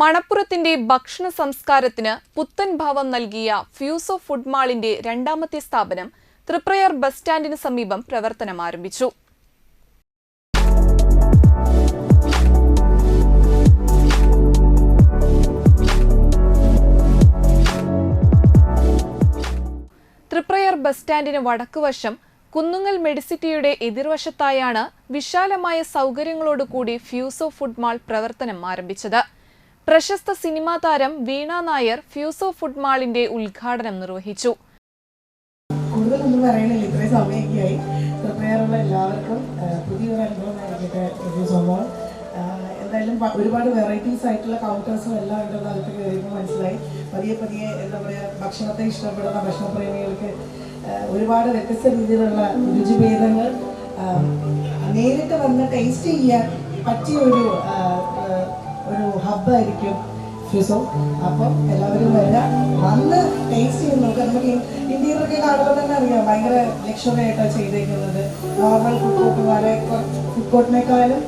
മണപ്പുറത്തിന്റെ ഭക്ഷണ സംസ്കാരത്തിന് പുത്തൻ ഭാവം നൽകിയ ഫ്യൂസ് ഓഫ് ഫുഡ് മാളിന്റെ രണ്ടാമത്തെ സ്ഥാപനം തൃപ്രയർ ബസ് സ്റ്റാൻഡിന് സമീപം പ്രവർത്തനം ആരംഭിച്ചു. തൃപ്രയർ ബസ് സ്റ്റാൻഡിന് വടക്കുവശം കുന്നുങ്ങൽ മെഡിസിറ്റിയുടെ എതിർവശത്തായാണ് വിശാലമായ സൗകര്യങ്ങളോടുകൂടി ഫ്യൂസോ ഫുഡ് മാൾ പ്രവർത്തനം ആരംഭിച്ചത്. പ്രശസ്ത സിനിമാ താരം വീണ നായർ ഫ്യൂസോ ഫുഡ് മാളിന്റെ ഉദ്ഘാടനം നിർവഹിച്ചു. എല്ലാവർക്കും പുതിയൊരു എന്തായാലും ഒരുപാട് വെറൈറ്റീസ് ആയിട്ടുള്ള കൗണ്ടേഴ്സും എല്ലാം ഉണ്ടെന്ന് അകത്ത് കയറിയപ്പോൾ മനസ്സിലായി. പതിയെ പതിയെ എന്താ പറയുക ഭക്ഷണത്തെ ഇഷ്ടപ്പെടുന്ന ഭക്ഷണപ്രേമികൾക്ക് ഒരുപാട് വ്യത്യസ്ത രീതിയിലുള്ള രുചിഭേദങ്ങൾ നേരിട്ട് വന്ന് ടേസ്റ്റ് ചെയ്യാൻ പറ്റിയ ഒരു ഒരു ഹബ്ബായിരിക്കും ഫിസോ അപ്പം എല്ലാവരും വരിക. വന്ന് ടേസ്റ്റ് ചെയ്ത് നോക്കുക നമുക്ക് ഇന്ത്യയിലൊക്കെ കാണുമ്പോൾ തന്നെ അറിയാം. ഭയങ്കര ലക്ഷറി ആയിട്ടാണ് ചെയ്തേക്കുന്നത് നോർമൽ ഫുഡ് കോർട്ടുമാരെ ഫുഡ് കോർട്ടിനേക്കാളും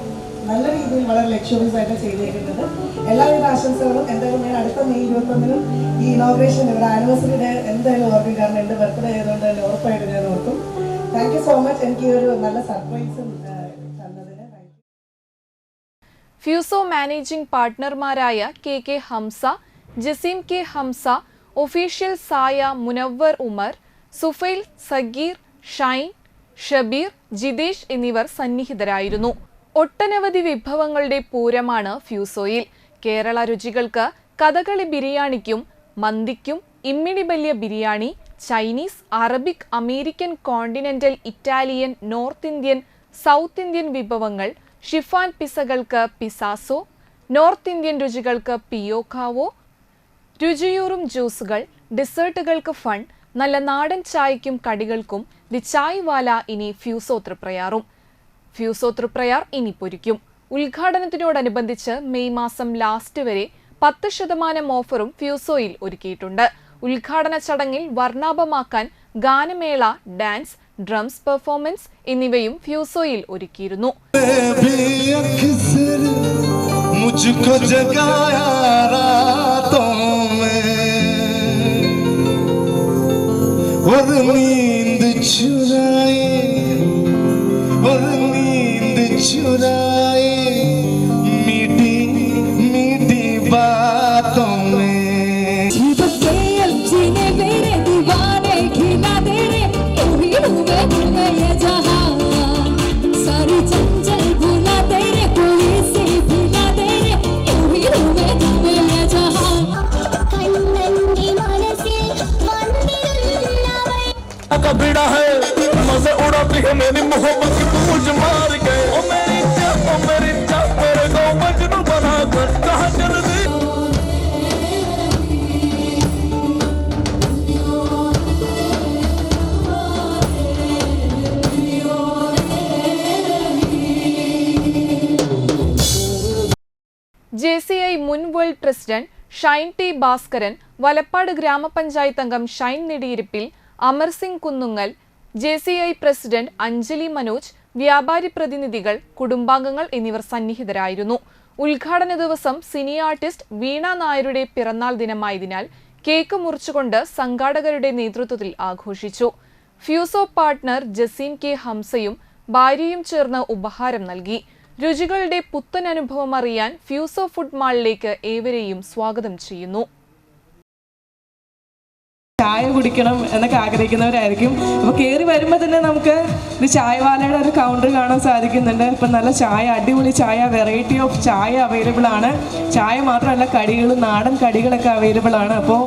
നല്ല രീതിയിൽ വളരെ ലക്ഷറീസ് ആയിട്ടാണ് ചെയ്തേക്കുന്നത്. എല്ലാവിധ ആശംസകളും. എന്തായാലും ഞാൻ അടുത്ത മെയ് ഇരുപത്തൊന്നിനും ഈ ഇനോഗ്രേഷൻ ഇവിടെ ആനിവേഴ്സറി ഡേ എന്തായാലും ഓർക്കും. കാരണം എന്റെ ബർത്ത്ഡേ ആയതുകൊണ്ട് തന്നെ ഉറപ്പായിട്ട് ഞാൻ ഓർക്കും. താങ്ക് യു സോ മച്ച് എനിക്ക് ഈ ഒരു നല്ല സർപ്രൈസും ഫ്യൂസോ managing പാർട്ട്ണർമാരായ K K Hamsa Jaseem K Hamsa official സായ മുനവർ ഉമർ സുഫൈൽ സഗീർ ഷൈൻ ഷബീർ ജിതേഷ് എന്നിവർ സന്നിഹിതരായിരുന്നു. ഒട്ടനവധി വിഭവങ്ങളുടെ പൂരമാണ് ഫ്യൂസോയിൽ. കേരള രുചികൾക്ക് കഥകളി ബിരിയാണിക്കും മന്തിക്കും ഇമ്മിണി ബല്യ biryani Chinese Arabic American continental Italian North Indian South Indian വിഭവങ്ങൾ ഷിഫാൻ പിസകൾക്ക് പിസാസോ നോർത്ത് ഇന്ത്യൻ രുചികൾക്ക് പിയോക്കാവോ രുചിയൂറും ജ്യൂസുകൾ ഡിസേർട്ടുകൾക്ക് ഫൺ നല്ല നാടൻ ചായയ്ക്കും കടികൾക്കും ദി ചായ് വാല ഇനി ഫ്യൂസോത്രപ്രയാറും. ഫ്യൂസോത്രപ്രയാർ ഇനി പൊരിക്കും. ഉദ്ഘാടനത്തിനോടനുബന്ധിച്ച് മെയ് മാസം ലാസ്റ്റ് വരെ പത്ത് ശതമാനം ഓഫറും ഫ്യൂസോയിൽ ഒരുക്കിയിട്ടുണ്ട്. ഉദ്ഘാടന ചടങ്ങിൽ വർണാഭമാക്കാൻ ഗാനമേള ഡാൻസ് ഡ്രംസ് പെർഫോമൻസ് എന്നിവയും ഫ്യൂസോയിൽ ഒരുക്കിയിരുന്നു भी अक्सर मुझको जगाया रातों में और नींद चुराए और नींद चुराए का बेड़ा है मजे उड़ाती है मेरी मोहब्बत की तू मुझ मार गए ओ मेरी जान ओ मेरी जान मेरे को मजनू बना कर कहाँ चल दी ജെ സി ഐ മുൻ world president Shine T Bhaskaran Valappad ഗ്രാമപഞ്ചായത്ത് അംഗം Shine നെടിയിരിപ്പിൽ Amar Singh Kunnungal J C I president Anjali Manoj വ്യാപാരി പ്രതിനിധികൾ കുടുംബാംഗങ്ങൾ എന്നിവർ സന്നിഹിതരായിരുന്നു. ഉദ്ഘാടന ദിവസം സിനി ആർട്ടിസ്റ്റ് വീണ നായരുടെ പിറന്നാൾ ദിനമായതിനാൽ കേക്ക് മുറിച്ചുകൊണ്ട് സംഘാടകരുടെ നേതൃത്വത്തിൽ ആഘോഷിച്ചു. ഫ്യൂസോ പാർട്ട്ണർ ജസീം കെ ഹംസയും ഭാര്യയും ചേർന്ന് ഉപഹാരം നൽകി. രുചികളുടെ പുത്തൻ അനുഭവം അറിയാൻ ഫ്യൂസോ ഫുഡ് മാളിലേക്ക് ഏവരെയും സ്വാഗതം ചെയ്യുന്നു. ചായ കുടിക്കണം എന്നൊക്കെ ആഗ്രഹിക്കുന്നവരായിരിക്കും. അപ്പോൾ കയറി വരുമ്പോൾ തന്നെ നമുക്ക് ഇത് ചായവാലയുടെ ഒരു കൗണ്ടർ കാണാൻ സാധിക്കുന്നുണ്ട്. ഇപ്പം നല്ല ചായ അടിപൊളി ചായ വെറൈറ്റി ഓഫ് ചായ അവൈലബിൾ ആണ്. ചായ മാത്രമല്ല കടികളും നാടൻ കടികളൊക്കെ അവൈലബിൾ ആണ്. അപ്പോൾ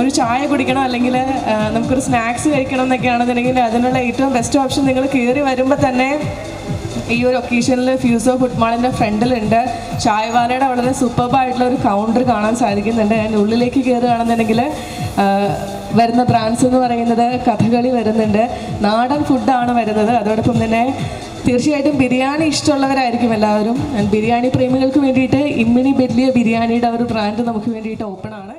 ഒരു ചായ കുടിക്കണം അല്ലെങ്കിൽ നമുക്കൊരു സ്നാക്സ് കഴിക്കണം എന്നൊക്കെ എന്നൊക്കെയാണെന്നുണ്ടെങ്കിൽ അതിനുള്ള ഏറ്റവും ബെസ്റ്റ് ഓപ്ഷൻ നിങ്ങൾ കയറി വരുമ്പോൾ തന്നെ ഈ ഒരു ഒക്കേഷനിൽ ഫ്യൂസോ ഫുഡ് മാളിന്റെ ഫ്രണ്ടിലുണ്ട്. ചായവാലയുടെ വളരെ സൂപ്പർബായിട്ടുള്ള ഒരു കൗണ്ടർ കാണാൻ സാധിക്കുന്നുണ്ട്. ഞാൻ ഉള്ളിലേക്ക് കയറുകയാണെന്നുണ്ടെങ്കിൽ വരുന്ന ബ്രാൻഡ്സ് എന്ന് പറയുന്നത് കഥകളി വരുന്നുണ്ട്. നാടൻ ഫുഡാണ് വരുന്നത്. അതോടൊപ്പം തന്നെ തീർച്ചയായിട്ടും ബിരിയാണി ഇഷ്ടമുള്ളവരായിരിക്കും എല്ലാവരും. ബിരിയാണി പ്രേമികൾക്ക് വേണ്ടിയിട്ട് ഇമ്മിണി ബെല്ലിയ ബിരിയാണിയുടെ ഒരു ബ്രാൻഡ് നമുക്ക് വേണ്ടിയിട്ട് ഓപ്പൺ ആണ്.